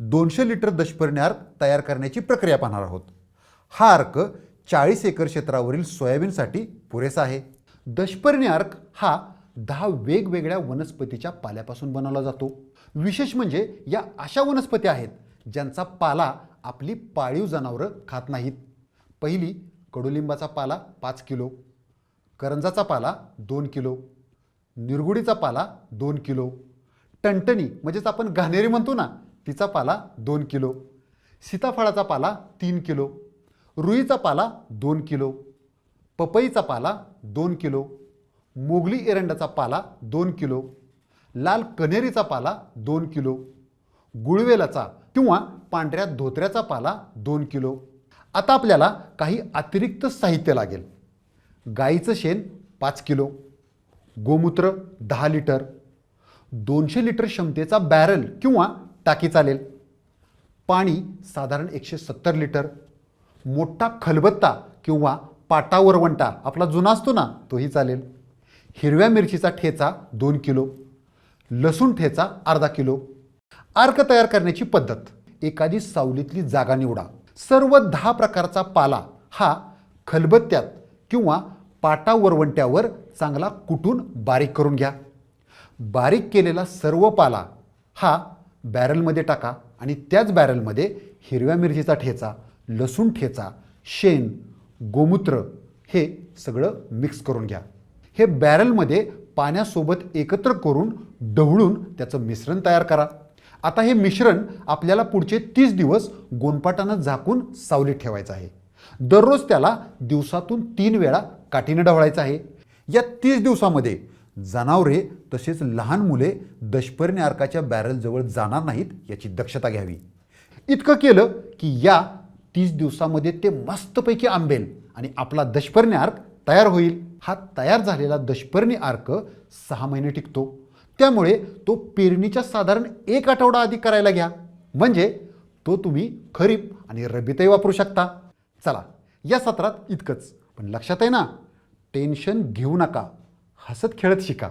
दोनशे लिटर दशपर्णी अर्क तयार करण्याची प्रक्रिया पाहणार आहोत. हा अर्क चाळीस एकर क्षेत्रावरील सोयाबीनसाठी पुरेसा आहे. दशपर्णी अर्क हा दहा वेगवेगळ्या वनस्पतीच्या पाल्यापासून बनवला जातो. विशेष म्हणजे या अशा वनस्पती आहेत ज्यांचा पाला आपली पाळीव जनावरं खात नाहीत. पहिली कडुलिंबाचा पाला पाच किलो करंजाचा पाला दोन किलो निरगुडीचा पाला दोन किलो टणटणी म्हणजेच आपण घाणेरी म्हणतो ना तिचा पाला दोन किलो. सीताफळाचा पाला तीन किलो. रुईचा पाला दोन किलो. पपईचा पाला दोन किलो. मोगली एरंडाचा पाला दोन किलो. लाल कन्हेरीचा पाला दोन किलो. गुळवेलाचा किंवा पांढऱ्या धोत्र्याचा पाला दोन किलो. आता आपल्याला काही अतिरिक्त साहित्य लागेल. गाईचं शेण पाच किलो. गोमूत्र दहा लिटर. दोनशे लिटर क्षमतेचा बॅरल किंवा टाकी चालेल. पाणी साधारण एकशे सत्तर लिटर. मोठा खलबत्ता किंवा पाटा वरवंटा आपला जुना असतो ना तोही चालेल. हिरव्या मिरचीचा ठेचा दोन किलो. लसूण ठेचा अर्धा किलो. अर्क तयार करण्याची पद्धत. एखादी सावलीतली जागा निवडा. सर्व दहा प्रकारचा पाला हा खलबत्त्यात किंवा पाटा वरवंट्यावर चांगला कुटून बारीक करून घ्या. बारीक केलेला सर्व पाला हा बॅरलमध्ये टाका आणि त्याच बॅरलमध्ये हिरव्या मिरचीचा ठेचा लसूण ठेचा शेण गोमूत्र हे सगळं मिक्स करून घ्या. हे बॅरलमध्ये पाण्यासोबत एकत्र करून ढवळून त्याचं मिश्रण तयार करा. आता हे मिश्रण आपल्याला पुढचे तीस दिवस गोनपाटानं झाकून सावलीत ठेवायचं आहे. दररोज त्याला दिवसातून तीन वेळा काठीनं ढवळायचं आहे. या तीस दिवसामध्ये जनावरे तसेच लहान मुले दशपर्णी अर्काच्या बॅरलजवळ जाणार नाहीत याची दक्षता घ्यावी. इतकं केलं की या तीस दिवसामध्ये ते मस्तपैकी आंबेल आणि आपला दशपर्णी अर्क तयार होईल. हा तयार झालेला दशपर्णी अर्क सहा महिने टिकतो. त्यामुळे तो पेरणीच्या साधारण एक आठवडा आधी करायला घ्या. म्हणजे तो तुम्ही खरीप आणि रबीतही वापरू शकता. चला या सत्रात इतकंच. पण लक्षात आहे ना? टेन्शन घेऊ नका. हसत खेळत शिका.